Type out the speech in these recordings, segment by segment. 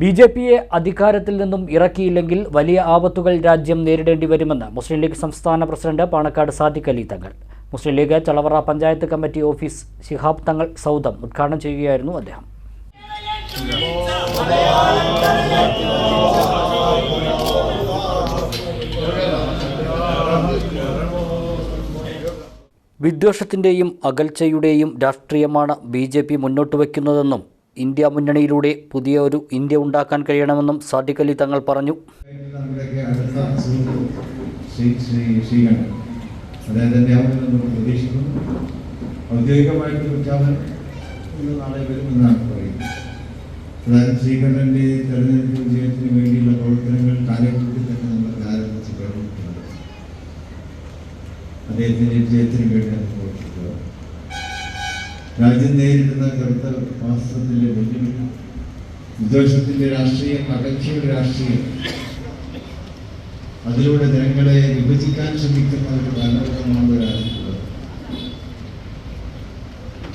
B J പിയെ അധികാരത്തിൽ നിന്നും ഇറക്കിയില്ലെങ്കിൽ വലിയ ആപത്തുകൾ രാജ്യം നേരിടേണ്ടി വരുമെന്ന് മുസ്ലിം ലീഗ് സംസ്ഥാന president Panakkad Sadiq Ali Thangal. Muslim League Chalavara panchayat committee office Shihab Thangal സൗദം ഉദ്ഘാടനം ചെയ്യുകയായിരുന്നു അദ്ദേഹം. വിദ്വേഷത്തിന്റെയും അകൽച്ചയുടെയും രാഷ്ട്രീയമാണ് ബി ജെ പി മുന്നോട്ട് വയ്ക്കുന്നതെന്നും ഇന്ത്യ മുന്നണിയിലൂടെ പുതിയ ഒരു ഇന്ത്യ ഉണ്ടാക്കാൻ കഴിയണമെന്നും സാദിഖ് അലി തങ്ങൾ പറഞ്ഞു. ഔദ്യോഗികമായിട്ട് പ്രഖ്യാപനം പറയുന്നത് വിജയത്തിന് വേണ്ടിയുള്ള പ്രവർത്തനങ്ങൾ നമ്മൾ അദ്ദേഹത്തിന്റെ വിജയത്തിന് വേണ്ടി രാജ്യം നേരിടുന്ന കറുത്ത വാസ്തവത്തിന്റെ വെല്ലുവിളി വിദ്വേഷത്തിന്റെ രാഷ്ട്രീയം അകൽച്ചയുടെ രാഷ്ട്രീയം. അതിലൂടെ ജനങ്ങളെ വിഭജിക്കാൻ ശ്രമിക്കുന്ന ഒരു കാലഘട്ടമാണ് രാജ്യത്തുള്ളത്.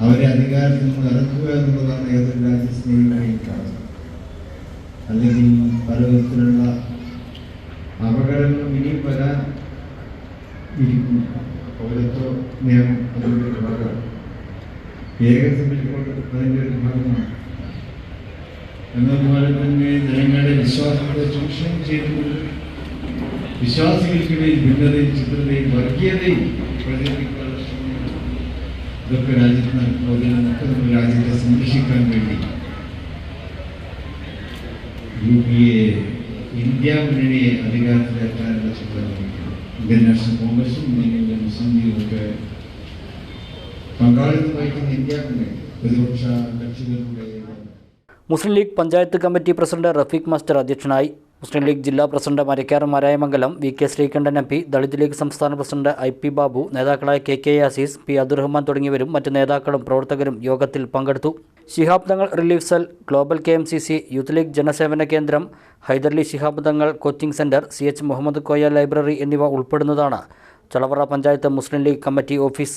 അവരെ അധികാരത്തിൽ നിന്ന് ഇറക്കുക എന്നുള്ളതാണ് ഏതൊരു രാജ്യസ്നേഹികളെയും കാണുന്നത് അല്ലെങ്കിൽ പല വിധത്തിലുള്ള അപകടങ്ങളും ഇനിയും വരാൻ ഇരിക്കുന്നു പൗരത്വ നിയമം അതിന്റെ അപകടം ഇപ്പോൾ അതിന്റെ ഒരു ഭാഗമാണ് എന്നതുപോലെ തന്നെ ജനങ്ങളുടെ വിശ്വാസത്തെ ചൂഷണം ചെയ്തുകൊണ്ട് വിശ്വാസികൾക്കിടയിൽ ഭിന്നതയും ചിത്രതയും വർഗീയതയും പ്രചരിപ്പിക്കാനുള്ള ശ്രമങ്ങൾ ഇതൊക്കെ രാജ്യത്ത് നടക്കുന്നതിനൊക്കെ നമ്മൾ രാജ്യത്തെ സംരക്ഷിക്കാൻ വേണ്ടി യു പി എ ഇന്ത്യ മുന്നണിയെ അധികാരത്തിലെത്താനുള്ള ചിത്രം ഇന്ത്യൻ നാഷണൽ കോൺഗ്രസും മുസ്ലിം ലീഗും ഒക്കെ Muslim League panchayat committee president Rafeeq master അധ്യക്ഷനായി. മുസ്ലിം ലീഗ് ജില്ലാ president Marakkar Marayamangalam V K Sreekandan M P Dalit League സംസ്ഥാന പ്രസിഡന്റ് ഐ പി ബാബു നേതാക്കളായ K K Yasees P Abdurahman തുടങ്ങിയവരും മറ്റ് നേതാക്കളും പ്രവർത്തകരും യോഗത്തിൽ പങ്കെടുത്തു. Shihab Thangal relief cell global K M C C youth League ജനസേവന കേന്ദ്രം Hyderali Shihab Thangal coaching centre C H Muhammad Koya library എന്നിവ ഉൾപ്പെടുന്നതാണ്. Chalavara panchayat Muslim League committee office.